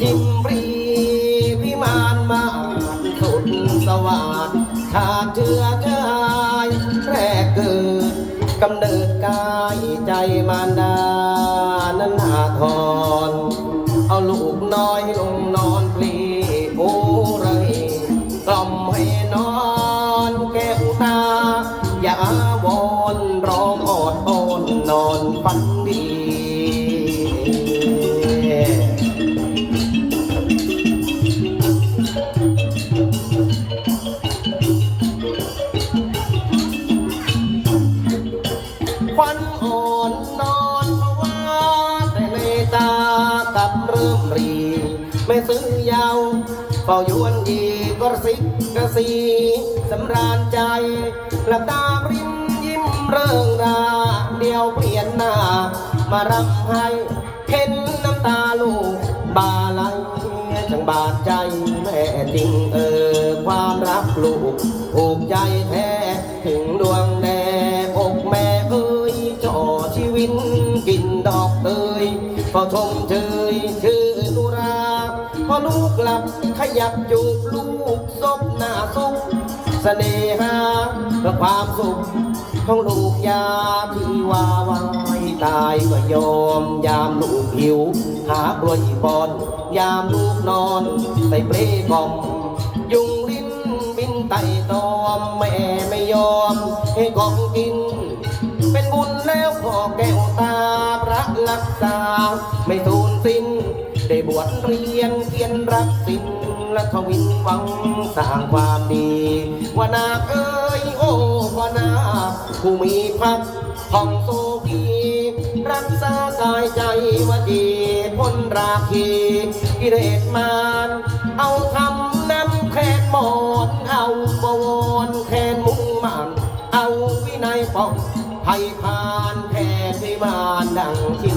จิมรีวิมานมาสุดสวัสดิ์ขาดเชื้อกายแรกเกิดกำเนิดกายใจมารดานั้นหาทอนเอาลูกน้อยลงนอน มรีไม่ซื้อยาวเฝ้ายวนยีกระซิกกระซีสำราญใจหลับตาปริมยิ้มเริงราเดียวเปลี่ยนหน้า มารับให้เห็นน้ำตาลูกบาไหลจังบาดใจแม่จริงเออความรักลูกผูกใจแท้ถึงดวงแดงอกแม่เอ้ยจ่อชีวิตกินดอกเตยพอชมเชยชื่อนุราพอ ลูกหลับ ขยับจูบลูกซบหน้าซุกเสน่หาเพื่อความสุขของลูกยาที่วาวายตายก็ยอม ยามลูกหิว หากลวยบอน ยามลูกนอนใส่เปลกล่อม ยุงลิ้นบินไต่ตอมแม่ไม่ยอม ให้กองกิน เป็นบุญแล้วขอแก้วตาพระรักษา ไม่สูญสิ้น ได้บวชเรียนเขียนรักสินและทวินหวังสร้างความดีว่านาเอ้ยโอ้ว่านาผู้มีพักผ่องโซพีรักษากายใจวจีพ้นราคีกิเลสมารเอาทำน้ำแค่หมอนเอาบวรแค่มุ่งมันเอาวินัยป้องให้ผ่านแค่ที่มานดังชิ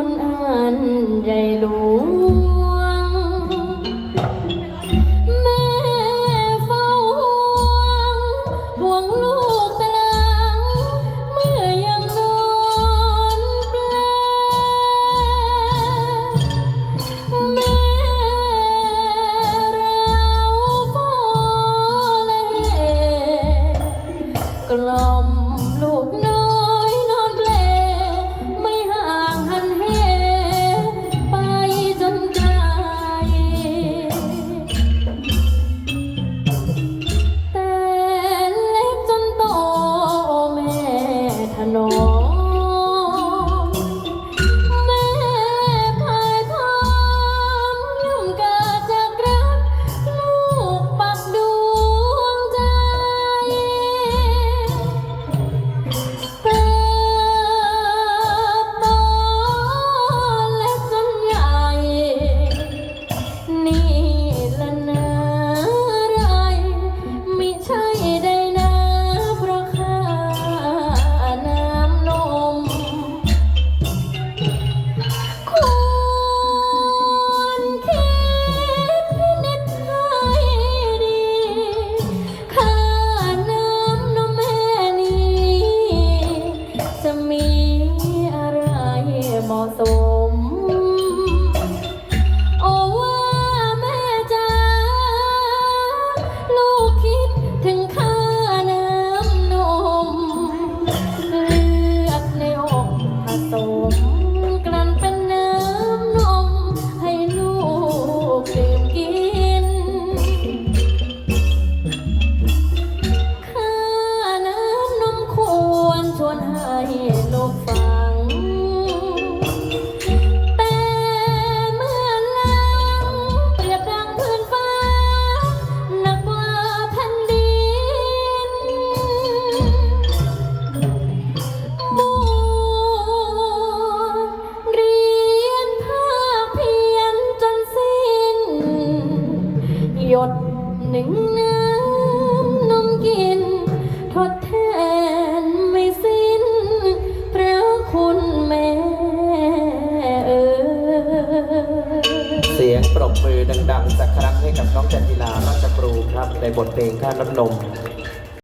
คนอันใหญ่หลวง แม่เฝ้าห่วงห่วงลูกตะลเมื่อยังนอนแปลแม่เราเฝ้าเลกล่อมลูกน หนึ่งน้ำนมกิน ทดแทนไม่สิ้นพระคุณแม่เออ เสียงปรบมือดัง ๆ สักครั้งให้กับน้องจันทิลาราชครูครับ ในบทเพลงข้าน้ำนม